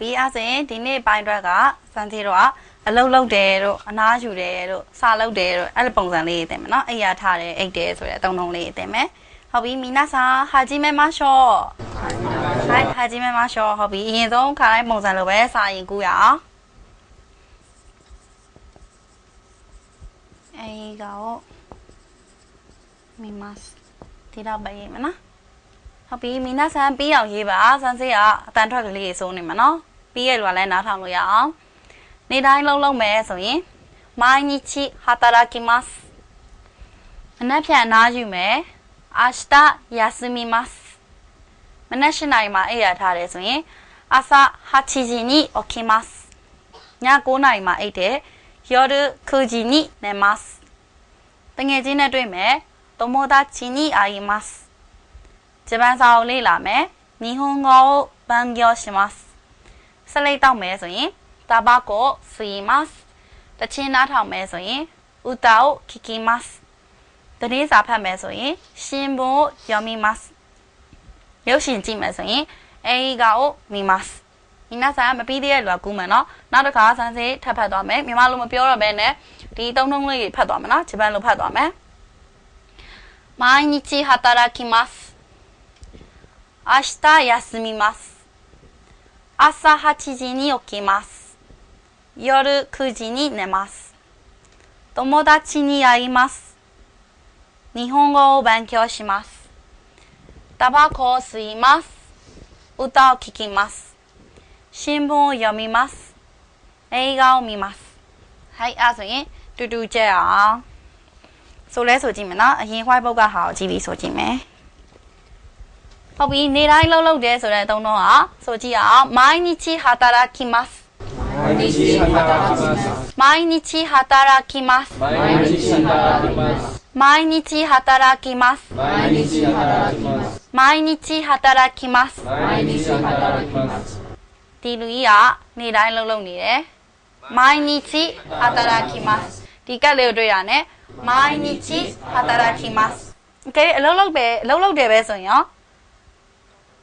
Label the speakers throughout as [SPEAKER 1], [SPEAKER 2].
[SPEAKER 1] ကဲဟုတ်ပြီအဲ့ဆိုရင်ဒီနေ့ပိုင်းအတွက်ကစံသေးတော့အလုံးလုံးတယ်တို့အနားယူတယ်တို့စာလုံးတယ်တို့အဲ့လိုပုံစံလေးတင်မယ်နော်အိယာထားတယ်အိတ်တယ်ဆိုတဲ့အတုံးတုံးလေးတင်မယ်ဟုတ်ပြီမီနာဆာဟာဂျီမဲမရှော့ဟိုင်ဟာဂျီမဲမရှော့ဟုတ်ပြီအရင်ဆုံးခါတိုင်းပုံစံလိုပဲစာရင်ကူးရအောင်အေးကောမီမတ်ဒီတော့ပဲရေးမယ်နော်ဟုတ်ပြီမီနာဆန်ပြီးအောင်ရေးပါဆန်စေးကအတန်ထွက်ကလေးစိုးနေမှာနော် ပြီးရလွာလည်းနားထောင်လို့ရအောင်နေ့တိုင်းလုံးလုံးမယ်ဆိုရင်毎日働きますမနက်ဖြန်အနားယူမယ်明日休みますမနက်၈နာရီမှာအိပ်ရထားတယ်ဆိုရင်朝8時に起きますည9နာရီမှာအိပ်တယ်夜9時に寝ますတငယ်ချင်းနဲ့တွေ့မယ်友達に会いますဂျပန်စာအုပ်လေ့လာမယ်日本語を勉強します ဆက်လိုက်တော့မယ်ဆိုရင်タバコを吸いますတချင်းနားထောင်မယ်ဆိုရင်歌を聴きますတတိစာဖတ်မယ်ဆိုရင်新聞を読みますရုပ်ရှင်ကြည့်မယ်ဆိုရင်映画を見ますみなさんမပြီးသေးတဲ့လူကကူးမယ်နော်နောက်တစ်ခါဆန်းစေးထပ်ဖတ်သွားမယ်မြန်မာလိုမပြောတော့ဘဲနဲ့ဒီသုံးထုံးလေးဖတ်သွားမယ်နော်ဂျပန်လိုဖတ်သွားမယ်毎日働きます明日休みます。 朝8時に起きます。夜9時に寝ます。友達に会います。日本語を勉強します。タバコを吸います。歌を聴きます。新聞を読みます。映画を見ます。はい、အဲ့ဆိုရင်တူတူကြက်အောင်ဆိုလဲဆိုကြည့်မယ်နော်အရင် white book ကဟာကိုကြည့်ပြီးဆိုကြည့်မယ် ဟုတ်ပြီနေတိုင်းလှုပ်လှုပ်တယ်ဆိုတဲ့အသုံးတော့ဟာဆိုကြည့်အောင်毎日働きます
[SPEAKER 2] 毎日働きます
[SPEAKER 1] 毎日働きます
[SPEAKER 2] 毎日働きます
[SPEAKER 1] 毎日働きます。
[SPEAKER 2] 毎日働きます。
[SPEAKER 1] 毎日働きます。
[SPEAKER 2] 毎日働きます。
[SPEAKER 1] ဒီလူကြီးကနေ့တိုင်းလှုပ်လှုပ်နေတယ်။毎日働きます。ဒီကလေးကိုတွေ့ရနဲ့毎日働きます。okay အလုပ်လုပ်ပဲအလုပ်လုပ်တယ်ပဲဆိုရင်ရော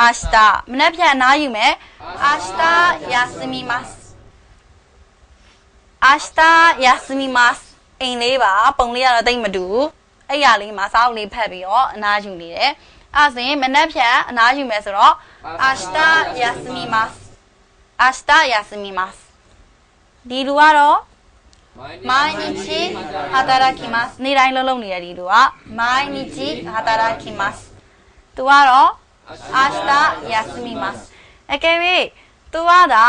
[SPEAKER 1] 明日မနက်ဖြန်အနားယူမယ်明日休みます明日休みますအိမ်လေးပါပုံလေးကတော့တိတ်မတူဘူးအဲ့ရလေးမှာစောက်လေးဖက်ပြီးတော့အနားယူနေတယ်အဲ့ဒါဆိုရင်မနက်ဖြန်အနားယူမယ်ဆိုတော့明日休みます明日休みますဒီလူကတော့毎日働きますနေ့တိုင်းလုံးလုံးနေတဲ့ဒီလူက毎日働きますသူကတော့ 明日休みますအကယ်၍သူကဒါ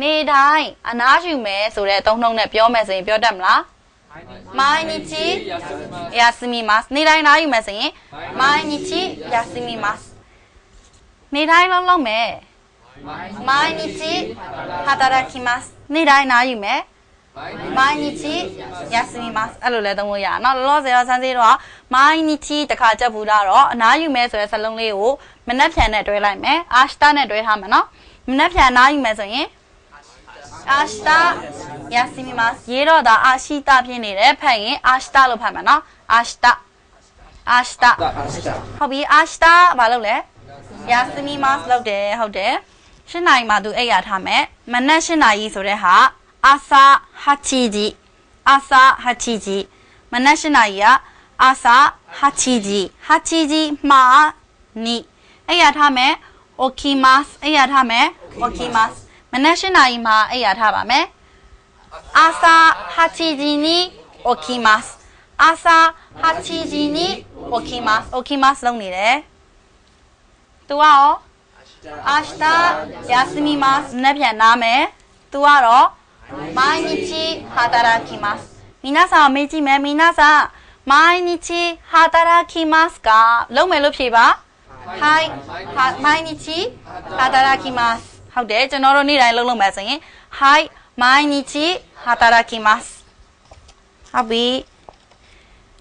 [SPEAKER 1] နေ့တိုင်းအနားယူမယ်ဆိုတဲ့အသုံးနှုန်းနဲ့ပြောမယ်ဆိုရင်ပြောတတ်မလား毎日休みますနေ့တိုင်းနားယူမယ်ဆိုရင်毎日休みますနေ့တိုင်းလုံးလုံးမယ်毎日働きますနေ့တိုင်းနားယူမယ် 毎日休みますအဲ့လိုလဲသုံးလို့ရအောင်နော်လောလောဆယ်တော့စမ်းသေးတော့毎日တခါကြက်ဘူးလားတော့အနားယူမယ်ဆိုတဲ့စလုံးလေးကိုမနှက်ဖြန်နဲ့တွဲလိုက်မယ်အာရှတာနဲ့တွဲထားမယ်နော်မနှက်ဖြန်အနားယူမယ်ဆိုရင်အာရှတာ休みますရေတော့ဒါအာရှိတာဖြစ်နေတယ်ဖတ်ရင်အာရှတာလို့ဖတ်မယ်နော်အာရှတာအာရှတာဟုတ်ပြီအာရှတာဘာလုပ်လဲ休みますလုပ်တယ်ဟုတ်တယ်၈နိုင်မှာသူအိပ်ရထားမယ်မနှက်၈နိုင်ဆိုတဲ့ဟာ 朝8時、朝8時。マナシナイヤ、朝8時、8時まに。えやため、起きます。えやため、起きます。マナシナイマ、えやため。朝8時に起きます。朝8時に起きます。起きますのにね。とはお明日休みます。ねぴゃなめ？とはろ？毎日働きます皆さんမေးကြည့်မယ်皆さん毎日働きますかလုံးမယ်လို့ဖြေပါはいは毎日働きますは ဟုတ်တယ်ကျွန်တော်တို့နေ့တိုင်းလုံးလုံးမယ်ဆိုရင်はい毎日働きますဟုတ်ပြီ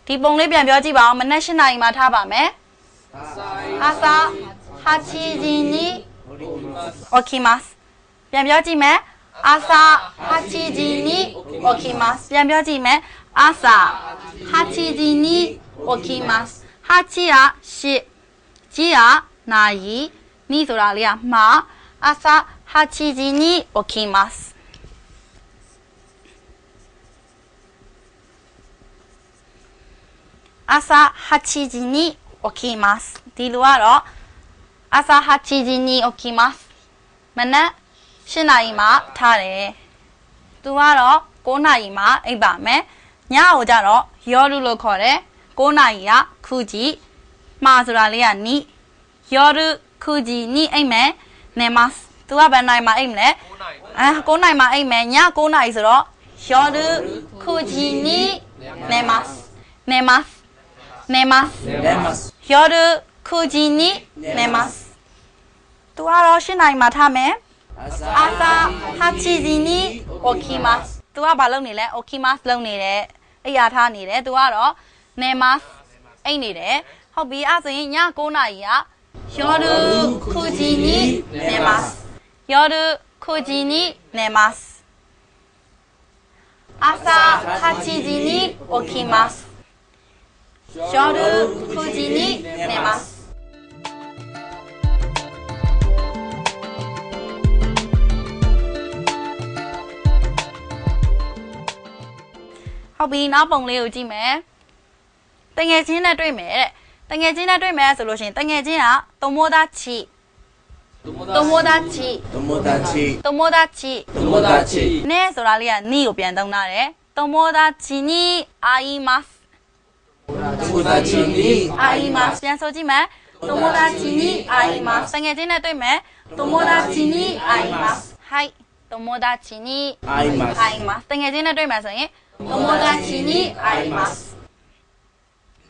[SPEAKER 1] ဒီပုံလေးပြန်ပြောကြည့်ပါအောင်မနက်၈နာရီမှာထားပါမယ်朝8時に起きますပြန်ပြောကြည့်မယ် 朝8時に起きます。じゃあ、秒字名。朝8時に起きます。8やし、じやない、みぞらりゃま、朝8時に起きます。朝8時に起きます。ディルワロ、朝8時に起きます。まね。8နာရီမှထားတယ်။သူကတော့9နာရီမှအိပ်ပါမယ်။ညကိုကြတော့ယောရုလို့ခေါ်တယ်။9နာရီကခုကြီးမှာဆိုတာလေးကနိယောရုခုကြီးနိအိပ်မယ်နေမတ်သူကဘယ်နိုင်မှာအိပ်မလဲ9နာရီအဲ9နာရီမှာအိပ်မယ်ည9နာရီဆိုတော့ယောရုခုကြီးနိနေမတ်နေမတ်နေမတ်
[SPEAKER 2] နေမတ်
[SPEAKER 1] ယောရုခုကြီးနိနေမတ်သူကတော့8နာရီမှာထားမယ် 朝8時に起きます။သူကဘာလုပ်နေလဲ။ 起きますလုပ်နေတယ်။အိယာထားနေတယ်။သူကတော့寝ます။အိတ်နေတယ်။ဟုတ်ပြီ။အဲ့ဆိုရင်ည9နာရီက夜9時に寝ます。夜9時に寝ます。朝8時に起きます。夜9時に寝ます。 ဟုတ်ပြီနောက်ပုံလေးကိုကြည့်မယ်တငယ်ချင်းနဲ့တွေ့မယ်တဲ့တငယ်ချင်းနဲ့တွေ့မယ်ဆိုလို့ရှိရင်တငယ်ချင်းက友達友達
[SPEAKER 3] 友達
[SPEAKER 1] 友達
[SPEAKER 2] 友達
[SPEAKER 1] နဲ့ဆိုတာလေးကနီးကိုပြန်သုံးထားတယ်友達に会います
[SPEAKER 3] 友達に
[SPEAKER 1] 会いますပြန်ဆိုကြည့်မယ်友達に会いますတငယ်ချင်းနဲ့တွေ့မယ်友達に会いますはい友達に
[SPEAKER 3] 会います
[SPEAKER 1] 会いますတငယ်ချင်းနဲ့တွေ့မယ်ဆိုရင် 友達に会います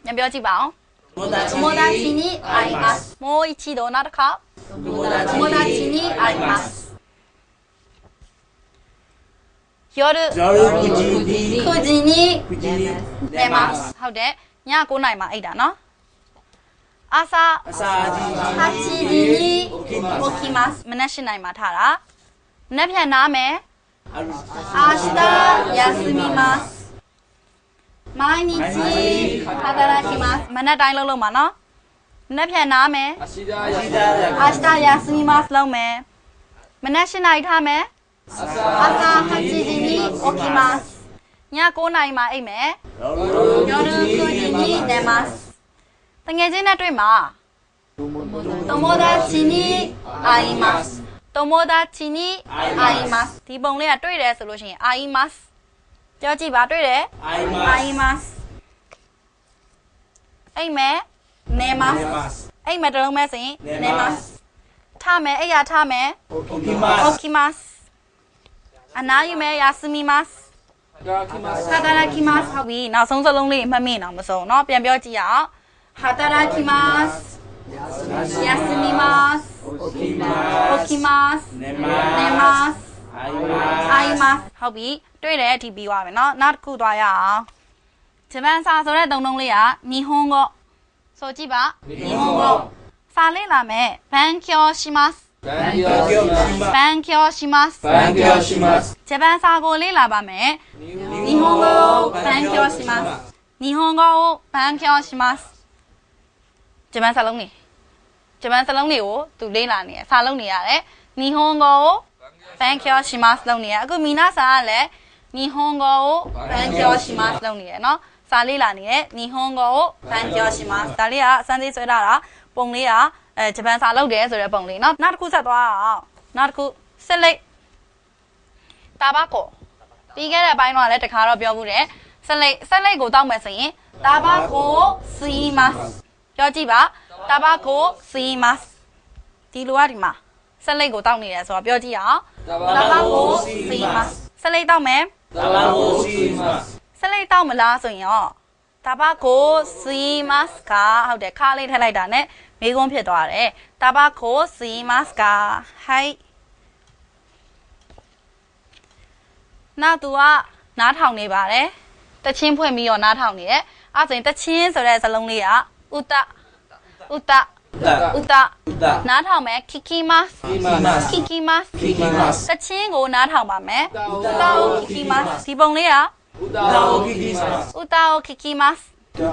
[SPEAKER 1] ညပြောကြည့်ပါအောင်
[SPEAKER 3] 友達
[SPEAKER 1] 友達に会いますもう一度နောက်တစ်ခါ
[SPEAKER 3] 友
[SPEAKER 1] 友
[SPEAKER 3] 達
[SPEAKER 1] 達に会います夜
[SPEAKER 3] 夜9時に
[SPEAKER 1] 9時に
[SPEAKER 3] 9時に
[SPEAKER 1] 寝ますဟုတ်တယ်ည9နာရီမှာအိတ်တာနော်朝
[SPEAKER 3] 朝
[SPEAKER 1] 8時に起きますမနက်7နာရီမှာထားတာမနက်ဖြန်နားမယ်
[SPEAKER 3] ある
[SPEAKER 1] 明 日休みます毎日働きますမနက်တိုင်းလုံးလုံးပါနော်မနက်ဖြန်နားမယ်
[SPEAKER 2] 足田
[SPEAKER 3] 明日
[SPEAKER 1] 明日休みますလုံးမယ်မနက်7နာရီထားမယ်朝8時に起きますည9နာရီမှာအိပ်မယ်夜9時に寝ますတငယ်ချင်းနဲ့တွေ့မှာ友達に会います 友達に会いますဒီပုံလေးကတွေ့တယ်ဆိုလို့ရှိရင်会いますပြောကြည့်ပါတွေ့တယ်
[SPEAKER 3] 会いま
[SPEAKER 1] 会いますအိမ်မယ်寝ます
[SPEAKER 3] 寝ます
[SPEAKER 1] အိမ်မယ်တစ်လုံးမဲဆိုရင်
[SPEAKER 3] 寝
[SPEAKER 1] 寝ま
[SPEAKER 3] ますす
[SPEAKER 1] ထားမယ်အိမ်ရထားမယ်
[SPEAKER 3] 起きます
[SPEAKER 1] 起きますအနားယူမယ်休みます
[SPEAKER 2] 働きます
[SPEAKER 1] 働きますဟုတ်ပြီနောက်ဆုံးစလုံးလေးမှတ်မိအောင်မဆုံးเนาะပြန်ပြောကြည့်ရအောင်働きます休みます
[SPEAKER 3] 起きま okimas okimas
[SPEAKER 1] nemas nemas aimas aimas ဟုတ်ပြီတွေ့တယ်အထိပြီးသွားမယ်နော်နောက်တစ်ခုသွားရအောင်ဂျပန်စာဆိုတဲ့သုံးလုံးလေးကနီဟွန်ကိုဆိုကြည့်ပါ
[SPEAKER 2] နီဟွန်ကို
[SPEAKER 1] စာလေ့လာမယ်ဘန်ကျိုရှိမ
[SPEAKER 2] တ်ဘန်ကျော်ရှိます
[SPEAKER 1] ဘန်ကျော်ရှိます
[SPEAKER 2] ဘန်ကျော်ရှိます
[SPEAKER 1] ဂျပန်စာကိုလေ့လာပါမယ်日本語を勉強します日本語を勉強しますဂျပန်စာလုံးနေ ဂျပန်စလုံးတွေကိုသူလေ့လာနေရစာလုံးနေရတယ်နီဟွန်ကိုဘန်ကျော်ရှိမတ်လုံးနေရအခုမီနာစာကလည်းနီဟွန်ကိုဘန်ကျော်ရှိမတ်လုံးနေရနော်စာလေးလာနေတဲ့နီဟွန်ကိုဘန်ကျော်ရှိမတ်ဒါလေးကအစမ်းသေးဆွဲလာတာပုံလေးကအဲဂျပန်စာလုပ်တယ်ဆိုတဲ့ပုံလေးနော်နောက်တစ်ခုဆက်သွားအောင်နောက်တစ်ခုဆက်လိုက်တာဘကိုပြီးခဲ့တဲ့အပိုင်းတော့လည်းတခါတော့ပြောမှုတယ်ဆက်လိုက်ဆက်လိုက်ကိုတောက်မယ်ဆိုရင်တာဘကိုစီမတ်ပြောကြည့်ပါ တာဘာကိုစီမတ်ဒီလိုကဒီမှာဆက်လက်ကိုတောက်နေတယ်ဆိုတော့ပြောကြည့်အောင်တာဘာကိုစီမတ်ဆက်လက်တောက်မယ်
[SPEAKER 3] တာဘာကိုစီမတ်
[SPEAKER 1] ဆက်လက်တောက်မလားဆိုရင်ရောတာဘာကိုစီမတ်ကဟုတ်တယ်ခါလေးထည့်လိုက်တာနဲ့မေးခွန်းဖြစ်သွားတယ်တာဘာကိုစီမတ်ကဟိုက်နောက်သူကနားထောင်နေပါတယ်တချင်းဖွင့်ပြီးတော့နားထောင်နေရဲ့အဲ့ဒါဆိုရင်တချင်းဆိုတဲ့ဇလုံးလေးကဥတ္တ
[SPEAKER 3] တာ
[SPEAKER 1] ဥတ
[SPEAKER 3] တာ
[SPEAKER 1] နားထောင်မယ် kikimas
[SPEAKER 3] ခိမတ်
[SPEAKER 1] kikimas
[SPEAKER 3] ခိမတ်
[SPEAKER 1] တချင်းကိုနားထောင်ပါမယ်ဥတ kikimas ဒီပုံလေးက
[SPEAKER 3] တာဝခိခိမတ်
[SPEAKER 1] ဥတ kikimas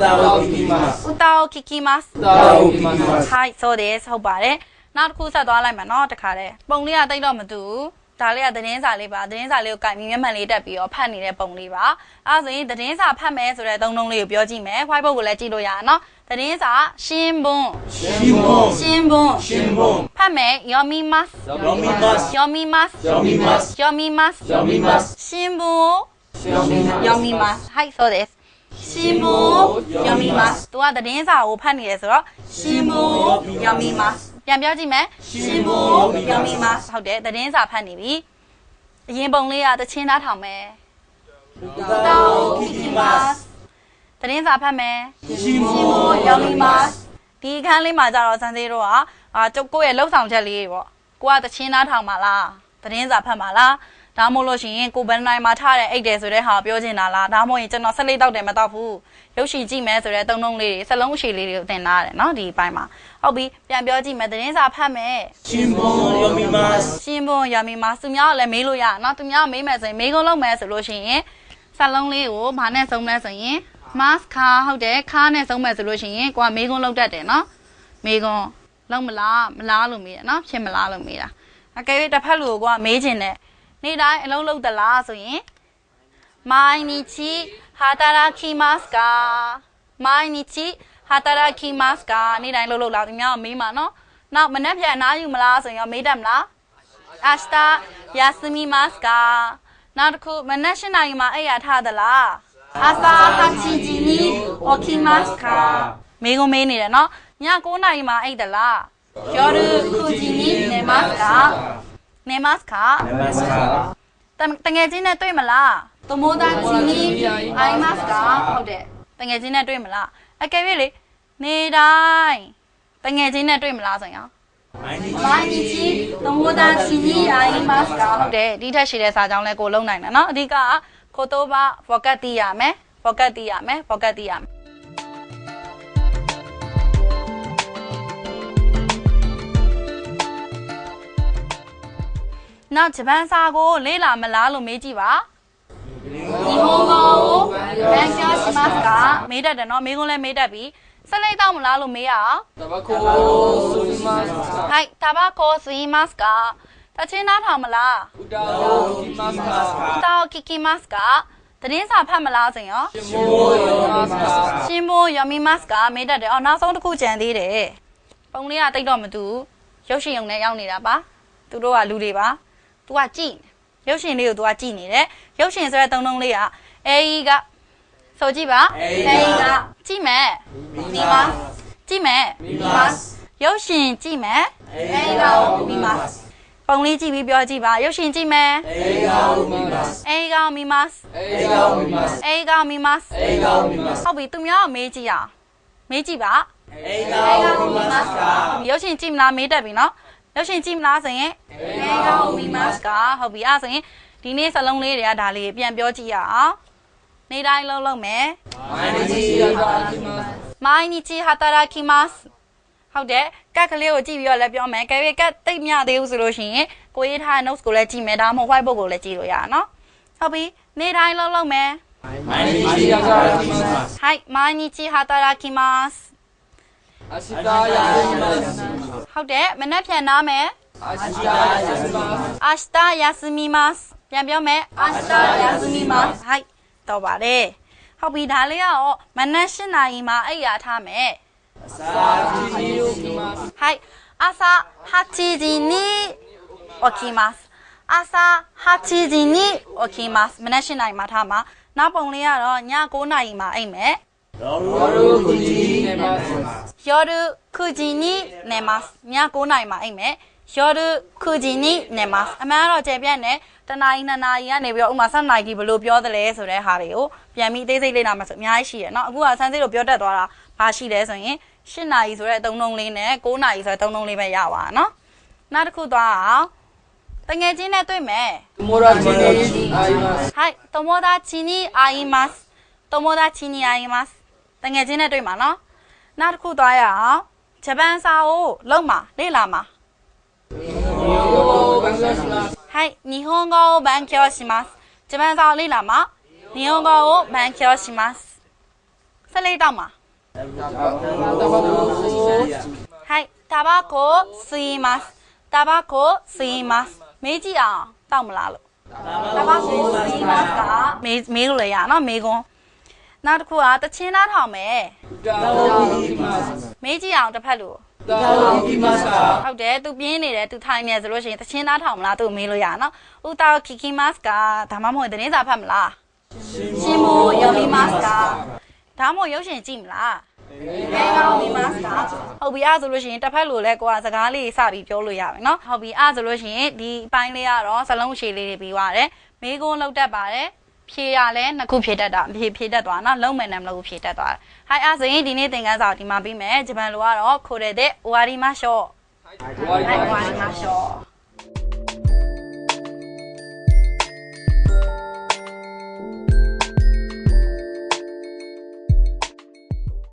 [SPEAKER 3] တာဝခိခိမတ်
[SPEAKER 1] ဥတ kikimas
[SPEAKER 3] တာဝခိခိမတ်
[SPEAKER 1] はいそうですဟုတ်ပါတယ်နောက်တစ်ခုဆက်သွားလိုက်မယ်เนาะတခါတည်းပုံလေးကတိတ်တော့မတူဘူး 大理啊，大理啥哩吧？大理啥哩？革命原班里的不要叛逆的崩哩吧？啊，所以大理啥拍卖出来东东哩又不要进卖，快把过来记录下。那大理啥？新
[SPEAKER 3] 闻？
[SPEAKER 1] 新闻？新
[SPEAKER 3] 闻？新闻？拍
[SPEAKER 1] 卖要密码？
[SPEAKER 3] 要密码？要
[SPEAKER 1] 密码？要密
[SPEAKER 3] 码？要密码？
[SPEAKER 1] 新闻？要密码？嗨，そうです。新闻？要密码？所以大理啥我拍你的是吧？新闻？要密码？ ပြန်ပြောကြည့်မယ်ရှင်ဘုံမီမီဟုတ်တယ်သတင်းစာဖတ်နေပြီအရင်ပုံလေးကတချင်းသားထောင်မယ်
[SPEAKER 3] တောင်းကီကီမတ်
[SPEAKER 1] သတင်းစာဖတ်မယ်
[SPEAKER 3] ရှင်ဘုံ
[SPEAKER 1] ယောမီမတ်ဒီအခန်းလေးမှာကြတော့စန်သေးတို့ကအာကျုပ်ကိုယ့်ရဲ့လှုပ်ဆောင်ချက်လေးပေါ့ကိုကတချင်းသားထောင်ပါလားသတင်းစာဖတ်ပါလား ဒါမှမဟုတ်လို့ရှိရင်ကိုဘယ်နိုင်မှာထားတဲ့အိတ်တယ်ဆိုတဲ့ဟာပြောချင်တာလားဒါမှမဟုတ်ရင်ကျွန်တော်ဆက်လေးတောက်တယ်မတောက်ဘူးရုပ်ရှင်ကြည့်မယ်ဆိုတဲ့သုံးလုံးလေးတွေစလုံးအရှိလေးတွေကိုသင်ထားရတယ်နော်ဒီအပိုင်းမှာဟုတ်ပြီပြန်ပြောကြည့်မယ်သတင်းစာဖတ်မယ်
[SPEAKER 3] ရှင်းဘုံရောမီမတ်
[SPEAKER 1] ရှင်းဖို့ရမီမှာသူများကိုလည်းမေးလို့ရအောင်နော်သူများကိုမေးမယ်ဆိုရင်မေးခွန်းလုပ်မယ်ဆိုလို့ရှိရင်စလုံးလေးကိုဘာနဲ့ဆုံးလဲဆိုရင် mask ခါဟုတ်တယ်ခါနဲ့ဆုံးမယ်ဆိုလို့ရှိရင်ကိုကမေးခွန်းလုပ်တတ်တယ်နော်မေးခွန်းလုံးမလားမလားလို့မေးတယ်နော်ဖြစ်မလားလို့မေးတာအကယ်၍တစ်ဖက်လူကိုကမေးခြင်းနဲ့ နေ့တိုင်းအလုံးလုံးသလားဆိုရင်မိုင်းနီချီဟာတာရာခီမတ်စကာမိုင်းနီချီဟာတာရာခီမတ်စကာနေ့တိုင်းလှုပ်လှုပ်လာသူများကမေးမှာနော်နောက်မနှက်ဖြန်အနားယူမလားဆိုရင်ရောမေးတတ်မလားအာစတာယာစမီမတ်စကာနောက်တစ်ခုမနှက်ရှင်းနိုင်မှာအဲ့ရထသလားအာစာဟာချီဂျီနီအိုခီမတ်စကာမေးကုန်မေးနေတယ်နော်ည9နာရီမှာအိတ်သလားယောရူခူဂျီနီနေမတ်စကာ နေမတ်ခါ
[SPEAKER 3] နေမတ်ခါ
[SPEAKER 1] တငယ်ချင်းနဲ့တွေ့မလားသမိုးသားကြီးအိုင်မတ်ခါဟုတ်တယ်တငယ်ချင်းနဲ့တွေ့မလားအကယ်၍လေနေတိုင်းတငယ်ချင်းနဲ့တွေ့မလားဆိုရင်
[SPEAKER 3] မိုင်း
[SPEAKER 1] ကြီးသမိုးသားကြီးအိုင်မတ်ခါဟုတ်တယ်ဒီထက်ရှိတဲ့စာကြောင်းလဲကိုလုံးနိုင်တယ်နော်အဓိကကကိုတော့ဗောကတ်တီးရမယ်ဗောကတ်တီးရမယ်ဗောကတ်တီးရမယ် နောက်ဂျပန်စာကိုလေ့လာမလားလို့မေးကြည့်ပါဒီမုံကောဘန်ကာရှိမတ်ကမေးတတ်တယ်နော်မေးခွန်းလည်းမေးတတ်ပြီဆက်လိုက်တော့မလားလို့မေးရအောင်
[SPEAKER 2] တဘကိုဆူမ
[SPEAKER 1] တ်ကဟိုက်တဘကိုဆူမတ်ကတချင်းနားထောင်မလား
[SPEAKER 2] ဥတာကိုကီမတ်က
[SPEAKER 1] ဥတာကိုကီမတ်ကသတင်းစာဖတ်မလားဆိုရင်ရော
[SPEAKER 2] ရှင်မိုးယောမတ်က
[SPEAKER 1] ရှင်မိုးယောမီမတ်ကမေးတတ်တယ်အော်နောက်ဆုံးတစ်ခုကြံသေးတယ်ပုံလေးကတိတ်တော့မတူရုပ်ရှင်ရုံနဲ့ရောက်နေတာပါသူတို့ကလူတွေပါ ။ तू ကကြည့်နေရုပ်ရှင်လေးကို तू ကကြည့်နေတယ်။ရုပ်ရှင်ဆိုတဲ့သုံးလုံးလေးကအေးကဆိုကြည့်ပါအေးကကြည့်မယ်မိမကြည့်မယ်မိမရုပ်ရှင်ကြည့်မယ်အေးကမိမပုံလေးကြည့်ပြီးပြောကြည့်ပါရုပ်ရှင်ကြည့်မယ်
[SPEAKER 3] အေးကောင်းမိမတ်
[SPEAKER 1] အေးကောင်းမိမတ်
[SPEAKER 2] အေးကောင်းမိမတ်
[SPEAKER 1] အေးကောင်းမိမတ်
[SPEAKER 3] အေးကောင်းမိမတ်
[SPEAKER 1] ဟုတ်ပြီသူများကမေးကြည့်အောင်မေးကြည့်ပါ
[SPEAKER 3] အေးကောင်းမိမတ်က
[SPEAKER 1] ရုပ်ရှင်ကြည့်မလားမေးတတ်ပြီနော် ရုပ်ရှင်ကြည့်မလားဆိုရင်အေးကောင်မီမတ်ကဟုတ်ပြီအဲ့ဒါဆိုရင်ဒီနေ့စလုံးလေးတွေကဒါလေးပြန်ပြောကြည့်ရအောင်နေ့တိုင်းလုံးလုံးမယ်
[SPEAKER 3] မိုင်းနီချီ
[SPEAKER 2] いただきます
[SPEAKER 1] 毎日働きますဟုတ်တယ်ကက်ကလေးကိုကြည့်ပြီးတော့လည်းပြောမယ်ကဲကက်တိတ်မြသေးဘူးဆိုလို့ရှိရင်ကိုရေးထားတဲ့ notes ကိုလည်းကြည့်မယ်ဒါမှမဟုတ် whiteboard ကိုလည်းကြည့်လို့ရအောင်နော်ဟုတ်ပြီနေ့တိုင်းလုံးလုံးမယ်
[SPEAKER 3] မိုင်းနီချီいただきます
[SPEAKER 1] はい、毎日働きます。
[SPEAKER 2] 明日休みます
[SPEAKER 1] ဟုတ်တယ်မနေ့ပြန်နားမယ်
[SPEAKER 2] 明日休みます
[SPEAKER 1] 明日休みますပြန်ပြောမယ်明日休みますはいတော့ပါတယ်ဟုတ်ပြီဒါလေးကရောမနေ့၈နာရီမှာအိပ်ရာထားမယ်
[SPEAKER 3] စာချီချီ
[SPEAKER 2] 起きます
[SPEAKER 1] はい朝8時に起きます朝8時に起きますမနေ့၈နာရီမှာထားမှာနောက်ပုံလေးကတော့ည9နာရီမှာအိပ်မယ်
[SPEAKER 3] ရောရူ
[SPEAKER 2] 夜9時に寝ます。
[SPEAKER 1] 夜9時に寝ます。ည9နိုင်မှာအိမ်မယ်။夜9時に寝ます။အမှန်တော့ကျေပြတ်နဲ့တနာရီနှစ်နာရီကနေပြီးတော့ဥမာ7နာရီကြီးဘယ်လိုပြောသလဲဆိုတဲ့ဟာတွေကိုပြန်ပြီးအသေးစိတ်လေ့လာမှဆိုအများကြီးရှိရနော်။အခုကဆန်းစစ်လို့ပြောတတ်သွားတာဘာရှိလဲဆိုရင်7နာရီဆိုတဲ့အသုံးနှုန်းလေးနဲ့9နာရီဆိုတဲ့အသုံးနှုန်းလေးပဲရပါနော်။နောက်တစ်ခုသွားအောင်တငယ်ချင်းနဲ့တွေ့မယ်။
[SPEAKER 2] 友達に会います。
[SPEAKER 1] はい、友達に会います。友達に会います。 တ်တငယ်ချင်းနဲ့တွေ့မှာနော်နောက်တစ်ခုသွားရအောင်ဂျပန်စာကိုလုံးမှာလေ့လာမှာ
[SPEAKER 2] 日本語を勉強します
[SPEAKER 1] ဟိုက်日本語を勉強しますဂျပန်စာကိုလေ့လာမှာ日本語を勉強しますဆက်လေးတော့မှာ
[SPEAKER 2] タバコを吸います
[SPEAKER 1] ဟိုက်タバコ吸いますタバコ吸いますမေးကြည့်အောင်တောက်မလားလို့タバコ吸いますကမေးမေးလို့ရအောင်နော်မေးခွန်း နောက်တစ်ခုကတချင်းနားထောင်မယ်မေးကြည့်အောင်တစ်ဖက်လို့ဟုတ်တယ်သူပြင်းနေတယ်သူထိုင်နေဆိုလို့ရှိရင်တချင်းနားထောင်မလားသူမေးလို့ရနော်ဥတာကီကီမတ်ကဒါမှမဟုတ်တင်းစာဖတ်မလားရှင်မိုယောမီမတ်ကဒါမှမဟုတ်ရုပ်ရှင်ကြည့်မလားမေကောင်းမီမတ်ကဟုတ်ပြီအားဆိုလို့ရှိရင်တစ်ဖက်လိုလဲကိုကစကားလေးစပြီးပြောလို့ရမယ်နော်ဟုတ်ပြီအားဆိုလို့ရှိရင်ဒီအပိုင်းလေးကတော့စလုံးရှည်လေးတွေပြီးသွားတယ်မေးခွန်းလောက်တတ်ပါတယ် ဖြေရလဲနှစ်ခုဖြေတတ်တာဖြေဖြေတတ်သွားနော်လုံးမယ်နံမလို့ဖြေတတ်သွားဟိုင်အားဆိုရင်ဒီနေ့သင်ခန်းစာကိုဒီမှာပြီးမယ်ဂျပန်လိုကတော့ခိုတယ်တဲ့ဝါရီမရှော့ဝါရီမရှော့